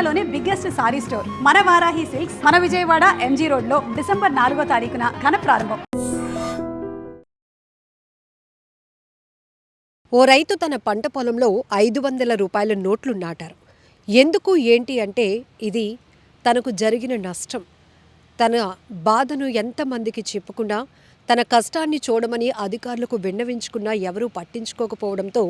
ఇండియాలోనే biggest sorry store. మన Varahi silks మన విజయవాడ ఎంజీ రోడ్లో డిసెంబర్ నాలుగో తారీఖున ఘన ప్రారంభం. ఓ రైతు తన పంట పొలంలో ఐదు వందల రూపాయల నోట్లు నాటారు. ఎందుకు ఏంటి అంటే ఇది తనకు జరిగిన నష్టం. తన బాధను ఎంతమందికి చెప్పుకున్నా తన కష్టాన్ని చూడమని అధికారులకు విన్నవించుకున్నా ఎవరూ పట్టించుకోకపోవడంతో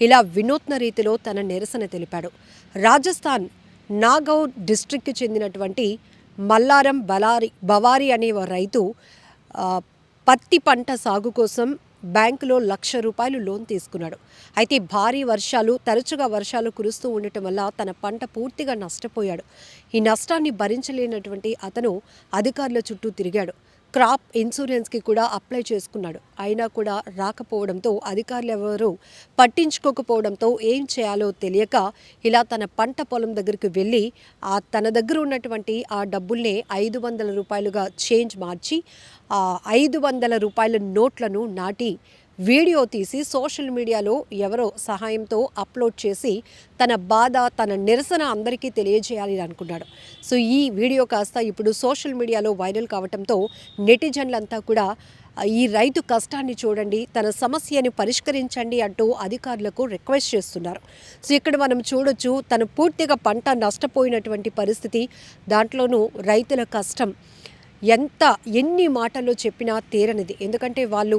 ఇలా వినూత్న రీతిలో తన నిరసన తెలిపాడు. రాజస్థాన్ నాగౌర్ డిస్ట్రిక్ట్కి చెందినటువంటి మల్లారం బలారి బవారి అనే రైతు పత్తి పంట సాగు కోసం బ్యాంకులో లక్ష రూపాయలు లోన్ తీసుకున్నాడు. అయితే భారీ వర్షాలు తరచుగా వర్షాలు కురుస్తూ ఉండటం వల్ల తన పంట పూర్తిగా నష్టపోయాడు. ఈ నష్టాన్ని భరించలేనటువంటి అతను అధికారుల చుట్టూ తిరిగాడు. క్రాప్ ఇన్సూరెన్స్కి కూడా అప్లై చేసుకున్నాడు. అయినా కూడా రాకపోవడంతో అధికారులు ఎవరు పట్టించుకోకపోవడంతో ఏం చేయాలో తెలియక ఇలా తన పంట పొలం దగ్గరికి వెళ్ళి ఆ తన దగ్గర ఉన్నటువంటి ఆ డబ్బుల్నే ఐదు వందల రూపాయలుగా చేంజ్ మార్చి ఆ ఐదు వందల రూపాయల నోట్లను నాటి వీడియో తీసి సోషల్ మీడియాలో ఎవరో సహాయంతో అప్లోడ్ చేసి తన బాధ తన నిరసన అందరికీ తెలియజేయాలి అనుకున్నాడు. సో ఈ వీడియో కాస్త ఇప్పుడు సోషల్ మీడియాలో వైరల్ కావడంతో నెటిజన్లంతా కూడా ఈ రైతు కష్టాన్ని చూడండి తన సమస్యని పరిష్కరించండి అంటూ అధికారులకు రిక్వెస్ట్ చేస్తున్నారు. సో ఇక్కడ మనం చూడొచ్చు తను పూర్తిగా పంట నష్టపోయినటువంటి పరిస్థితి దాంట్లోనూ రైతుల కష్టం. ఎంత ఎన్ని మాటల్లో చెప్పినా తీరనిది. ఎందుకంటే వాళ్ళు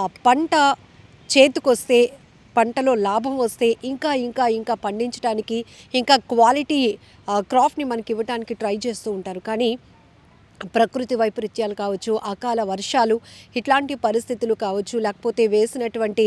ఆ పంట చేతికొస్తే పంటలో లాభం వస్తే ఇంకా ఇంకా ఇంకా పండించడానికి ఇంకా క్వాలిటీ క్రాప్ని మనకి ఇవ్వడానికి ట్రై చేస్తూ ఉంటారు. కానీ ప్రకృతి వైపరీత్యాలు కావచ్చు అకాల వర్షాలు ఇట్లాంటి పరిస్థితులు కావచ్చు లేకపోతే వేసినటువంటి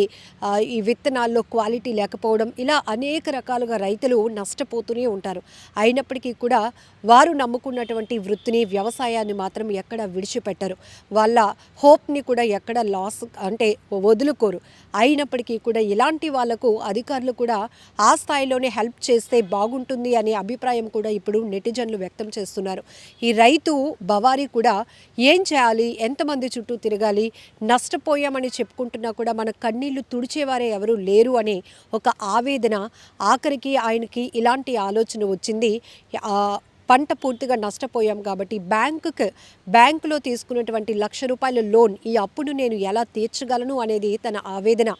ఈ విత్తనాల్లో క్వాలిటీ లేకపోవడం ఇలా అనేక రకాలుగా రైతులు నష్టపోతూనే ఉంటారు. అయినప్పటికీ కూడా వారు నమ్ముకున్నటువంటి వృత్తిని వ్యవసాయాన్ని మాత్రం ఎక్కడ విడిచిపెట్టరు. వాళ్ళ హోప్ని కూడా ఎక్కడ లాస్ అంటే వదులుకోరు. అయినప్పటికీ కూడా ఇలాంటి వాళ్ళకు అధికారులు కూడా ఆ స్థాయిలోనే హెల్ప్ చేస్తే బాగుంటుంది అనే అభిప్రాయం కూడా ఇప్పుడు నెటిజన్లు వ్యక్తం చేస్తున్నారు. ఈ రైతు బవారి కూడా ఏం చేయాలి? ఎంతమంది చుట్టూ తిరగాలి? నష్టపోయామని చెప్పుకుంటున్నా కూడా మన కన్నీళ్ళు తుడిచేవారే ఎవరు లేరు అనే ఒక ఆవేదన ఆఖరికి ఆయనకి ఇలాంటి ఆలోచన వచ్చింది. పంట పూర్తిగా నష్టపోయాం కాబట్టి బ్యాంకుకి బ్యాంకులో తీసుకున్నటువంటి లక్ష రూపాయల లోన్ ఈ అప్పును నేను ఎలా తీర్చగలను అనేది తన ఆవేదన.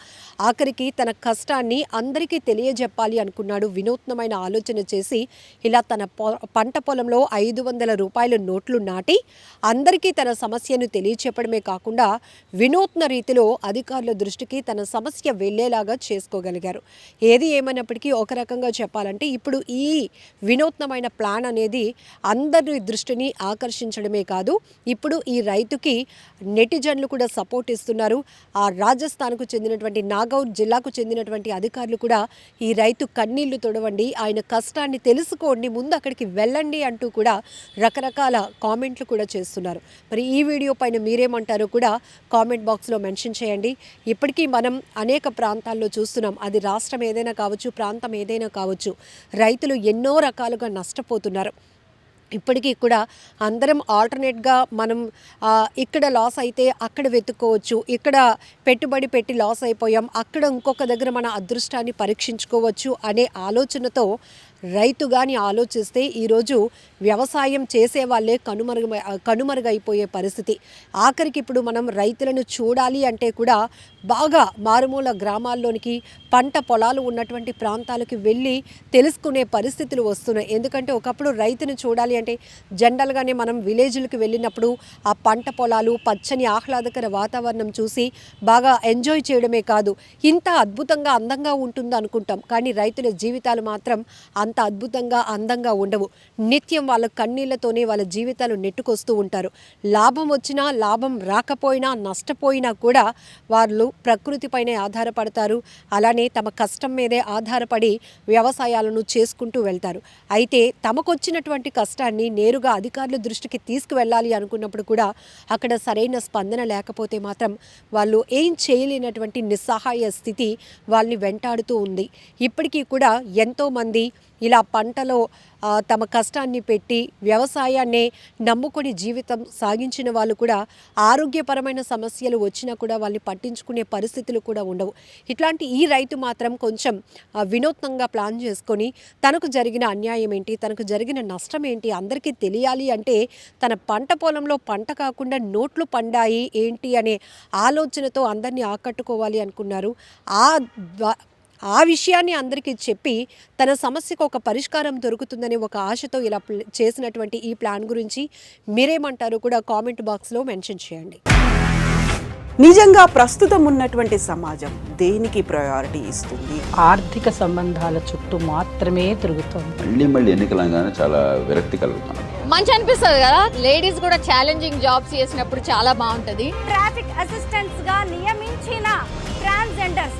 ఆఖరికి తన కష్టాన్ని అందరికీ తెలియజెప్పాలి అనుకున్నాడు. వినూత్నమైన ఆలోచన చేసి ఇలా తన పొ పంట పొలంలో ఐదు వందల రూపాయల నోట్లు నాటి అందరికీ తన సమస్యను తెలియచెప్పడమే కాకుండా వినూత్న రీతిలో అధికారుల దృష్టికి తన సమస్య వెళ్ళేలాగా చేసుకోగలిగారు. ఏది ఏమైనప్పటికీ ఒక రకంగా చెప్పాలంటే ఇప్పుడు ఈ వినూత్నమైన ప్లాన్ అనేది అందరి దృష్టిని ఆకర్షించడమే కాదు ఇప్పుడు ఈ రైతుకి నెటిజన్లు కూడా సపోర్ట్ ఇస్తున్నారు. ఆ రాజస్థాన్కు చెందినటువంటి నాగౌర్ జిల్లాకు చెందినటువంటి అధికారులు కూడా ఈ రైతు కన్నీళ్ళు తొడవండి ఆయన కష్టాన్ని తెలుసుకోండి ముందు అక్కడికి వెళ్ళండి అంటూ కూడా రకరకాల కామెంట్లు కూడా చేస్తున్నారు. మరి ఈ వీడియో పైన మీరేమంటారో కూడా కామెంట్ బాక్స్లో మెన్షన్ చేయండి. ఇప్పటికీ మనం అనేక ప్రాంతాల్లో చూస్తున్నాం అది రాష్ట్రం ఏదైనా కావచ్చు ప్రాంతం ఏదైనా కావచ్చు రైతులు ఎన్నో రకాలుగా నష్టపోతున్నారు. ఇప్పటికీ కూడా అందరం ఆల్టర్నేట్గా మనం ఇక్కడ లాస్ అయితే అక్కడ వెతుక్కోవచ్చు ఇక్కడ పెట్టుబడి పెట్టి లాస్ అయిపోయాం అక్కడ ఇంకొక దగ్గర మన అదృష్టాన్ని పరీక్షించుకోవచ్చు అనే ఆలోచనతో రైతు కానీ ఆలోచిస్తే ఈరోజు వ్యవసాయం చేసే వాళ్ళే కనుమరుగ కనుమరుగైపోయే పరిస్థితి. ఆఖరికి ఇప్పుడు మనం రైతులను చూడాలి అంటే కూడా బాగా మారుమూల గ్రామాల్లోనికి పంట పొలాలు ఉన్నటువంటి ప్రాంతాలకు వెళ్ళి తెలుసుకునే పరిస్థితులు వస్తున్నాయి. ఎందుకంటే ఒకప్పుడు రైతును చూడాలి అంటే జనరల్గానే మనం విలేజ్లకు వెళ్ళినప్పుడు ఆ పంట పొలాలు పచ్చని ఆహ్లాదకర వాతావరణం చూసి బాగా ఎంజాయ్ చేయడమే కాదు. ఇంత అద్భుతంగా అందంగా ఉంటుంది అనుకుంటాం కానీ రైతుల జీవితాలు మాత్రం అంత అద్భుతంగా అందంగా ఉండవు. నిత్యం వాళ్ళ కన్నీళ్ళతోనే వాళ్ళ జీవితాలు నెట్టుకొస్తూ ఉంటారు. లాభం వచ్చినా లాభం రాకపోయినా నష్టపోయినా కూడా వాళ్ళు ప్రకృతిపైనే ఆధారపడతారు. అలానే తమ కష్టం మీదే ఆధారపడి వ్యవసాయాలను చేసుకుంటూ వెళ్తారు. అయితే తమకొచ్చినటువంటి కష్టాన్ని నేరుగా అధికారుల దృష్టికి తీసుకువెళ్ళాలి అనుకున్నప్పుడు కూడా అక్కడ సరైన స్పందన లేకపోతే మాత్రం వాళ్ళు ఏం చేయలేనటువంటి నిస్సహాయ స్థితి వాళ్ళని వెంటాడుతూ ఉంది. ఇప్పటికీ కూడా ఎంతోమంది ఇలా పంటలో తమ కష్టాన్ని పెట్టి వ్యవసాయాన్నే నమ్ముకొని జీవితం సాగించిన వాళ్ళు కూడా ఆరోగ్యపరమైన సమస్యలు వచ్చినా కూడా వాళ్ళని పట్టించుకునే పరిస్థితులు కూడా ఉండవు. ఇట్లాంటి ఈ రైతు మాత్రం కొంచెం వినూత్నంగా ప్లాన్ చేసుకొని తనకు జరిగిన అన్యాయం ఏంటి తనకు జరిగిన నష్టం ఏంటి అందరికీ తెలియాలి అంటే తన పంట పొలంలో పంట కాకుండా నోట్లు పండాయి ఏంటి అనే ఆలోచనతో అందరినీ ఆకట్టుకోవాలి అనుకున్నారు. ఆ ఆ విషయాన్ని అందరికీ చెప్పి తన సమస్యకు ఒక పరిష్కారం దొరుకుతుందనే ఒక ఆశతో ఇలా చేసినటువంటి ఈ ప్లాన్ గురించి మీరేమంటారు కూడా కామెంట్ బాక్స్లో మెన్షన్ చేయండి. నిజంగా ప్రస్తుతం ఉన్నటువంటి సమాజం దేనికి ప్రయారిటీ ఇస్తుంది? ఆర్థిక సంబంధాల చుట్టూ మాత్రమే తిరుగుతోంది. మళ్ళీ మళ్ళీ ఎన్నికలంగానే చాలా విరక్తి కలుగుతాను మంచి అనిపిస్తుంది కదా? లేడీస్ కూడా ఛాలెంజింగ్ జాబ్స్ చేసినప్పుడు చాలా బాగుంటది. ట్రాఫిక్ అసిస్టెంట్స్గా నియమించిన ట్రాన్స్జెండర్స్